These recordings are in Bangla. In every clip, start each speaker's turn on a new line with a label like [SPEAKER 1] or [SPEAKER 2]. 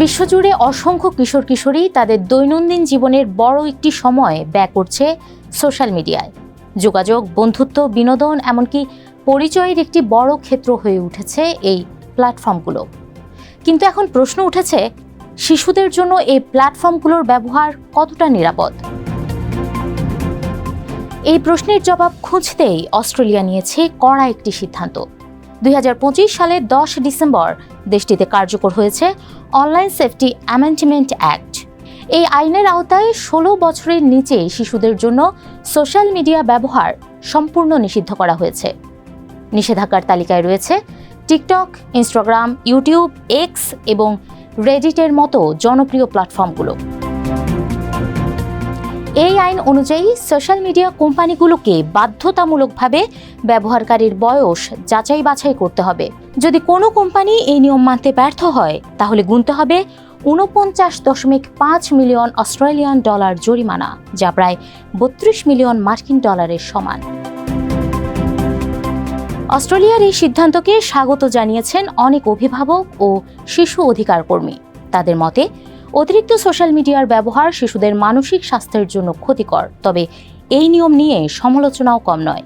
[SPEAKER 1] বিশ্বজুড়ে অসংখ্য কিশোর কিশোরী তাদের দৈনন্দিন জীবনের বড় একটি সময় ব্যয় করছে সোশ্যাল মিডিয়ায়। যোগাযোগ, বন্ধুত্ব, বিনোদন এমনকি পরিচয়ের একটি বড় ক্ষেত্র হয়ে উঠেছে এই প্ল্যাটফর্মগুলো। কিন্তু এখন প্রশ্ন উঠেছে, শিশুদের জন্য এই প্ল্যাটফর্মগুলোর ব্যবহার কতটা নিরাপদ? এই প্রশ্নের জবাব খুঁজতেই অস্ট্রেলিয়া নিয়েছে কড়া একটি সিদ্ধান্ত। দু হাজার পঁচিশ সালের দশ ডিসেম্বর দেশটিতে কার্যকর হয়েছে অনলাইন সেফটি অ্যামেন্ডমেন্ট অ্যাক্ট। এই আইনের আওতায় ষোলো বছরের নিচে শিশুদের জন্য সোশ্যাল মিডিয়া ব্যবহার সম্পূর্ণ নিষিদ্ধ করা হয়েছে। নিষেধাজ্ঞার তালিকায় রয়েছে টিকটক, ইনস্টাগ্রাম, ইউটিউব, এক্স এবং রেডিটের মতো জনপ্রিয় প্ল্যাটফর্মগুলো। এই আইন অনুযায়ী সোশ্যাল মিডিয়া কোম্পানিগুলোকে বাধ্যতামূলকভাবে ব্যবহারকারীর বয়স যাচাই বাছাই করতে হবে। যদি কোনো কোম্পানি এই নিয়ম মানতে ব্যর্থ হয়, তাহলে গুনতে হবে উনপঞ্চাশ দশমিক পাঁচ মিলিয়ন অস্ট্রেলিয়ান ডলার জরিমানা, যা প্রায় বত্রিশ মিলিয়ন মার্কিন ডলারের সমান। অস্ট্রেলিয়ার এই সিদ্ধান্তকে স্বাগত জানিয়েছেন অনেক অভিভাবক ও শিশু অধিকার কর্মী তাদের মতে অতিরিক্ত সোশ্যাল মিডিয়ার ব্যবহার শিশুদের মানসিক স্বাস্থ্যের জন্য ক্ষতিকর, তবে এই নিয়ম নিয়ে সমালোচনাও কম নয়।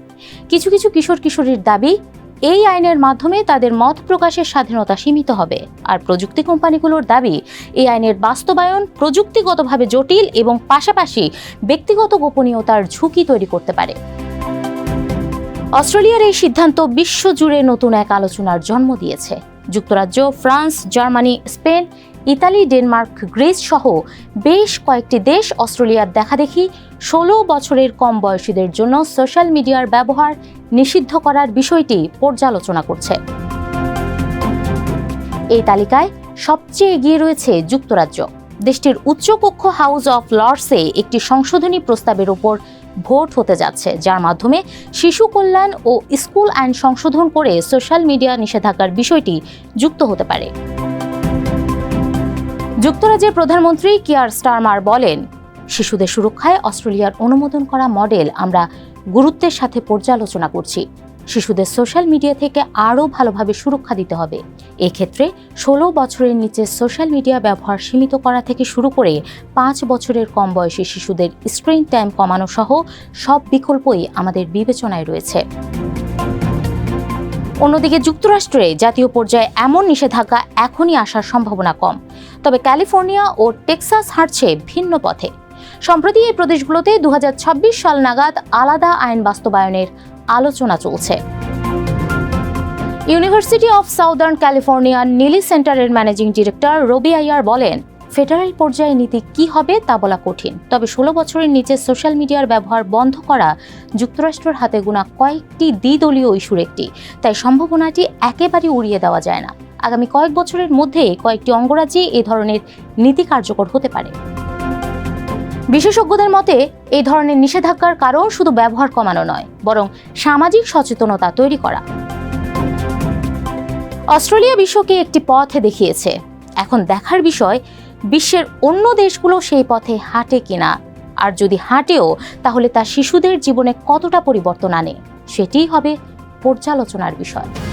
[SPEAKER 1] কিছু কিছু কিশোর কিশোরীর দাবি, এই আইনের মাধ্যমে তাদের মত প্রকাশের স্বাধীনতা সীমিত হবে। আর প্রযুক্তি কোম্পানিগুলোর দাবি, এই আইনের বাস্তবায়ন প্রযুক্তিগতভাবে জটিল এবং পাশাপাশি ব্যক্তিগত গোপনীয়তার ঝুঁকি তৈরি করতে পারে। অস্ট্রেলিয়ার এই সিদ্ধান্ত বিশ্বজুড়ে নতুন এক আলোচনার জন্ম দিয়েছে। যুক্তরাজ্য, France, Germany, Spain Italy, Denmark, Greece সহ বেশ কয়েকটি দেশ অস্ট্রেলিয়ার দেখাদেখি ষোলো বছরের কম বয়সীদের জন্য সোশ্যাল মিডিয়ার ব্যবহার নিষিদ্ধ করার বিষয়টি পর্যালোচনা করছে। এই তালিকায় সবচেয়ে এগিয়ে রয়েছে যুক্তরাজ্য। দেশটির উচ্চকক্ষ হাউস অফ লর্ডসে একটি সংশোধনী প্রস্তাবের ওপর ভোট হতে যাচ্ছে, যার মাধ্যমে শিশু কল্যাণ ও স্কুল আইন সংশোধন করে সোশ্যাল মিডিয়া নিষেধাজ্ঞার বিষয়টি যুক্ত হতে পারে। যুক্তরাজ্যের প্রধানমন্ত্রী কিয়ার স্টারমার বলেন, শিশুদের সুরক্ষায় অস্ট্রেলিয়ার অনুমোদন করা মডেল আমরা গুরুত্বের সাথে পর্যালোচনা করছি। শিশুদের সোশ্যাল মিডিয়া থেকে আরও ভালোভাবে সুরক্ষা দিতে হবে। এক্ষেত্রে ষোলো বছরের নিচে সোশ্যাল মিডিয়া ব্যবহার সীমিত করা থেকে শুরু করে পাঁচ বছরের কম বয়সী শিশুদের স্ক্রিন টাইম কমানো সহ সব বিকল্পই আমাদের বিবেচনায় রয়েছে। অন্যদিকে যুক্তরাষ্ট্রে জাতীয় পর্যায়ে এমন নিষেধাজ্ঞা এখনই আসার সম্ভাবনা কম। তবে ক্যালিফোর্নিয়া ও টেক্সাস হাঁটছে ভিন্ন পথে। সম্প্রতি এই প্রদেশগুলোতে দু হাজার ছাব্বিশ সাল নাগাদ আলাদা আইন বাস্তবায়নের আলোচনা চলছে। ইউনিভার্সিটি অফ সাউদার্ন ক্যালিফোর্নিয়ার নিলি সেন্টারের ম্যানেজিং ডিরেক্টর রবি আইয়ার বলেন ফেডারেল পর্যায়ে নীতি কি হবে তা বলা কঠিন। তবে ষোলো বছরের নিচে সোশ্যাল মিডিয়ার ব্যবহার বন্ধ করা যুক্তরাষ্ট্রের হাতে গোনা কয়েকটি দ্বিদলীয় ইস্যুর একটি। তাই সম্ভাবনাটি একেবারে উড়িয়ে দেওয়া যায় না। আগামী কয়েক বছরের মধ্যে কয়েকটি অঙ্গরাজ্যে এ ধরনের নীতি কার্যকর হতে পারে। বিশেষজ্ঞদের মতে এই ধরনের নিষেধাজ্ঞার কারণ শুধু ব্যবহার কমানো নয়, বরং সামাজিক সচেতনতা তৈরি করা। অস্ট্রেলিয়া বিশ্বকে একটি পথ দেখিয়েছে। এখন দেখার বিষয় বিশ্বের অন্য দেশগুলো সেই পথে হাঁটে কিনা? আর যদি হাঁটেও, তাহলে তা শিশুদের জীবনে কতটা পরিবর্তন আনে? সেটিই হবে পর্যালোচনার বিষয়।